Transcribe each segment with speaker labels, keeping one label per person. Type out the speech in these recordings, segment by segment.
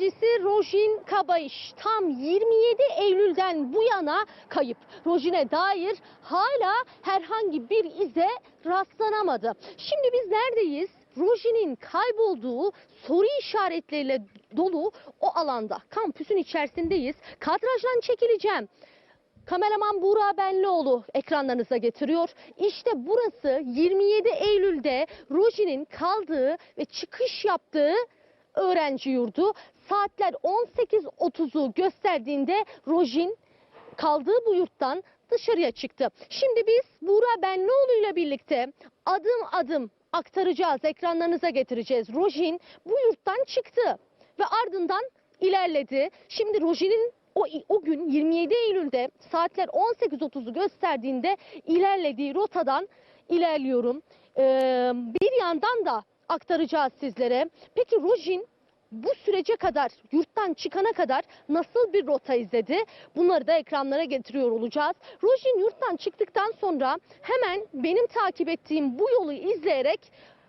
Speaker 1: gazetecisi Rojin Kabayış tam 27 Eylül'den bu yana kayıp. Rojin'e dair hala herhangi bir ize rastlanamadı. Şimdi biz neredeyiz? Rojin'in kaybolduğu soru işaretleriyle dolu o alanda kampüsün içerisindeyiz. Kadrajdan çekileceğim. Kameraman Buğra Benlioğlu ekranlarınıza getiriyor. İşte burası 27 Eylül'de Rojin'in kaldığı ve çıkış yaptığı öğrenci yurdu. Saatler 18.30'u gösterdiğinde Rojin kaldığı bu yurttan dışarıya çıktı. Şimdi biz Buğra Benlioğlu ile birlikte adım adım aktaracağız, ekranlarınıza getireceğiz. Rojin bu yurttan çıktı ve ardından ilerledi. Şimdi Rojin'in o, o gün 27 Eylül'de saatler 18.30'u gösterdiğinde ilerlediği rotadan ilerliyorum. Ee, bir yandan da aktaracağız sizlere. Peki Rojin bu sürece kadar, yurttan çıkana kadar nasıl bir rota izledi? Bunları da ekranlara getiriyor olacağız. Rojin yurttan çıktıktan sonra hemen benim takip ettiğim bu yolu izleyerek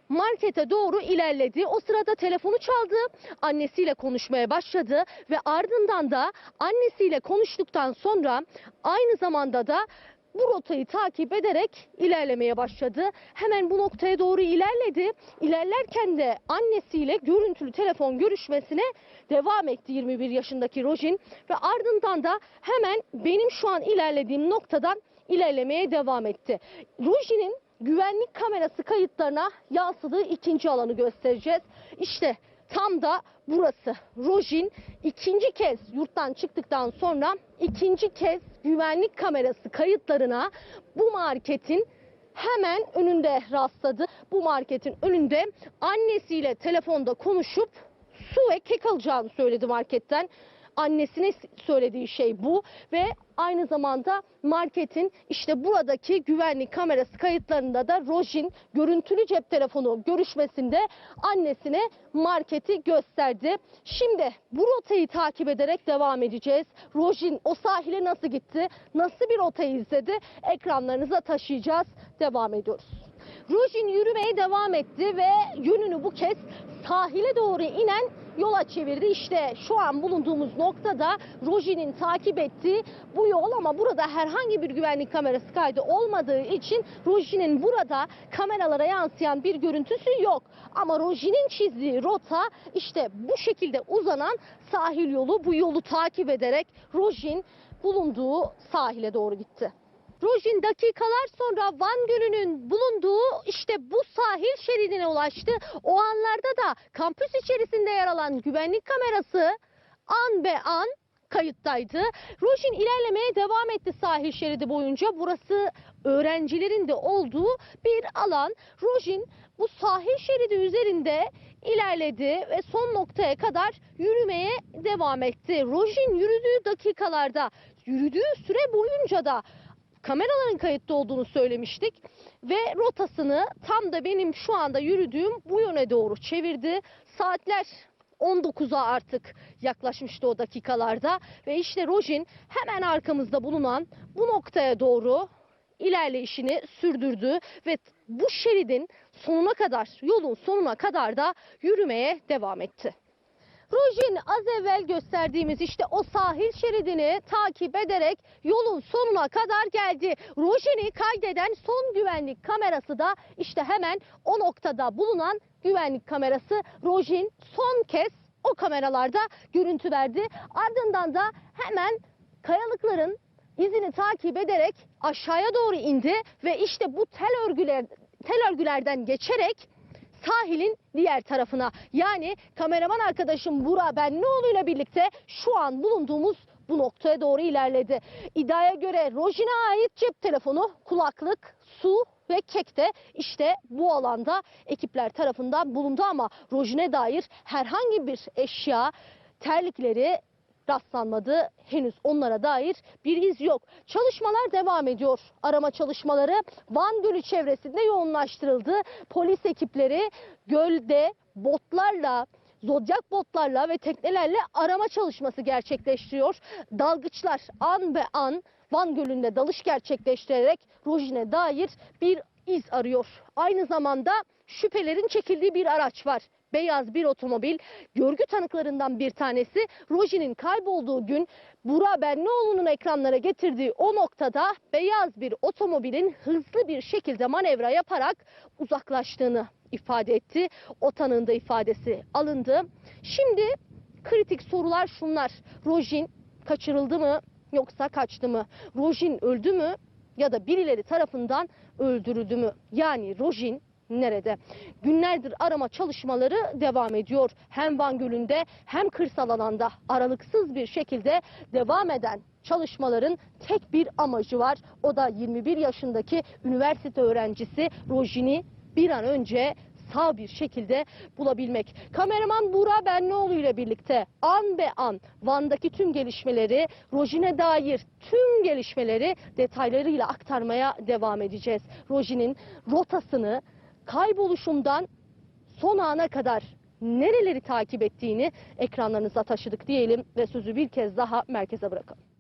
Speaker 1: markete doğru ilerledi. O sırada telefonu çaldı. Annesiyle konuşmaya başladı ve ardından da annesiyle konuştuktan sonra aynı zamanda da bu rotayı takip ederek ilerlemeye başladı. Hemen bu noktaya doğru ilerledi. İlerlerken de annesiyle görüntülü telefon görüşmesine devam etti 21 yaşındaki Rojin ve ardından da hemen benim şu an ilerlediğim noktadan ilerlemeye devam etti. Rojin'in güvenlik kamerası kayıtlarına yansıdığı ikinci alanı göstereceğiz. İşte tam da burası. Rojin ikinci kez yurttan çıktıktan sonra ikinci kez güvenlik kamerası kayıtlarına bu marketin hemen önünde rastladı. Bu marketin önünde annesiyle telefonda konuşup su ve kek alacağını söyledi marketten. Annesine söylediği şey bu ve aynı zamanda marketin işte buradaki güvenlik kamerası kayıtlarında da Rojin görüntülü cep telefonu görüşmesinde annesine marketi gösterdi. Şimdi bu rotayı takip ederek devam edeceğiz. Rojin o sahile nasıl gitti? Nasıl bir rotayı izledi? Ekranlarınıza taşıyacağız. Devam ediyoruz. Rojin yürümeye devam etti ve yönünü bu kez sahile doğru inen yola çevirdi. İşte şu an bulunduğumuz noktada Rojin'in takip ettiği bu yol ama burada herhangi bir güvenlik kamerası kaydı olmadığı için Rojin'in burada kameralara yansıyan bir görüntüsü yok. Ama Rojin'in çizdiği rota işte bu şekilde uzanan sahil yolu bu yolu takip ederek Rojin bulunduğu sahile doğru gitti. Rojin dakikalar sonra Van Gölü'nün bulunduğu işte bu sahil şeridine ulaştı. O anlarda da kampüs içerisinde yer alan güvenlik kamerası an be an kayıttaydı. Rojin ilerlemeye devam etti sahil şeridi boyunca. Burası öğrencilerin de olduğu bir alan. Rojin bu sahil şeridi üzerinde ilerledi ve son noktaya kadar yürümeye devam etti. Rojin yürüdüğü dakikalarda, yürüdüğü süre boyunca da kameraların kayıtta olduğunu söylemiştik ve rotasını tam da benim şu anda yürüdüğüm bu yöne doğru çevirdi. Saatler 19'a artık yaklaşmıştı o dakikalarda ve işte Rojin hemen arkamızda bulunan bu noktaya doğru ilerleyişini sürdürdü ve bu şeridin sonuna kadar, yolun sonuna kadar da yürümeye devam etti. Rojin az evvel gösterdiğimiz işte o sahil şeridini takip ederek yolun sonuna kadar geldi. Rojin'i kaydeden son güvenlik kamerası da işte hemen o noktada bulunan güvenlik kamerası. Rojin son kez o kameralarda görüntü verdi. Ardından da hemen kayalıkların izini takip ederek aşağıya doğru indi ve işte bu tel örgüler tel örgülerden geçerek sahilin diğer tarafına yani kameraman arkadaşım Burak Benlioğlu ile birlikte şu an bulunduğumuz bu noktaya doğru ilerledi. İddiaya göre Rojin'e ait cep telefonu, kulaklık, su ve kek de işte bu alanda ekipler tarafından bulundu ama Rojin'e dair herhangi bir eşya, terlikleri rastlanmadı. Henüz onlara dair bir iz yok. Çalışmalar devam ediyor. Arama çalışmaları Van Gölü çevresinde yoğunlaştırıldı. Polis ekipleri gölde botlarla Zodyak botlarla ve teknelerle arama çalışması gerçekleştiriyor. Dalgıçlar an be an Van Gölü'nde dalış gerçekleştirerek Rojin'e dair bir iz arıyor. Aynı zamanda şüphelerin çekildiği bir araç var. Beyaz bir otomobil görgü tanıklarından bir tanesi Roji'nin kaybolduğu gün Burak Benlioğlu'nun ekranlara getirdiği o noktada beyaz bir otomobilin hızlı bir şekilde manevra yaparak uzaklaştığını ifade etti. O tanığında ifadesi alındı. Şimdi kritik sorular şunlar. Rojin kaçırıldı mı yoksa kaçtı mı? Rojin öldü mü ya da birileri tarafından öldürüldü mü? Yani Rojin nerede? Günlerdir arama çalışmaları devam ediyor. Hem Van Gölü'nde hem kırsal alanda aralıksız bir şekilde devam eden çalışmaların tek bir amacı var. O da 21 yaşındaki üniversite öğrencisi Rojin'i bir an önce sağ bir şekilde bulabilmek. Kameraman Buğra Benlioğlu ile birlikte an be an Van'daki tüm gelişmeleri, Rojin'e dair tüm gelişmeleri detaylarıyla aktarmaya devam edeceğiz. Rojin'in rotasını kayboluşundan son ana kadar nereleri takip ettiğini ekranlarınıza taşıdık diyelim ve sözü bir kez daha merkeze bırakalım.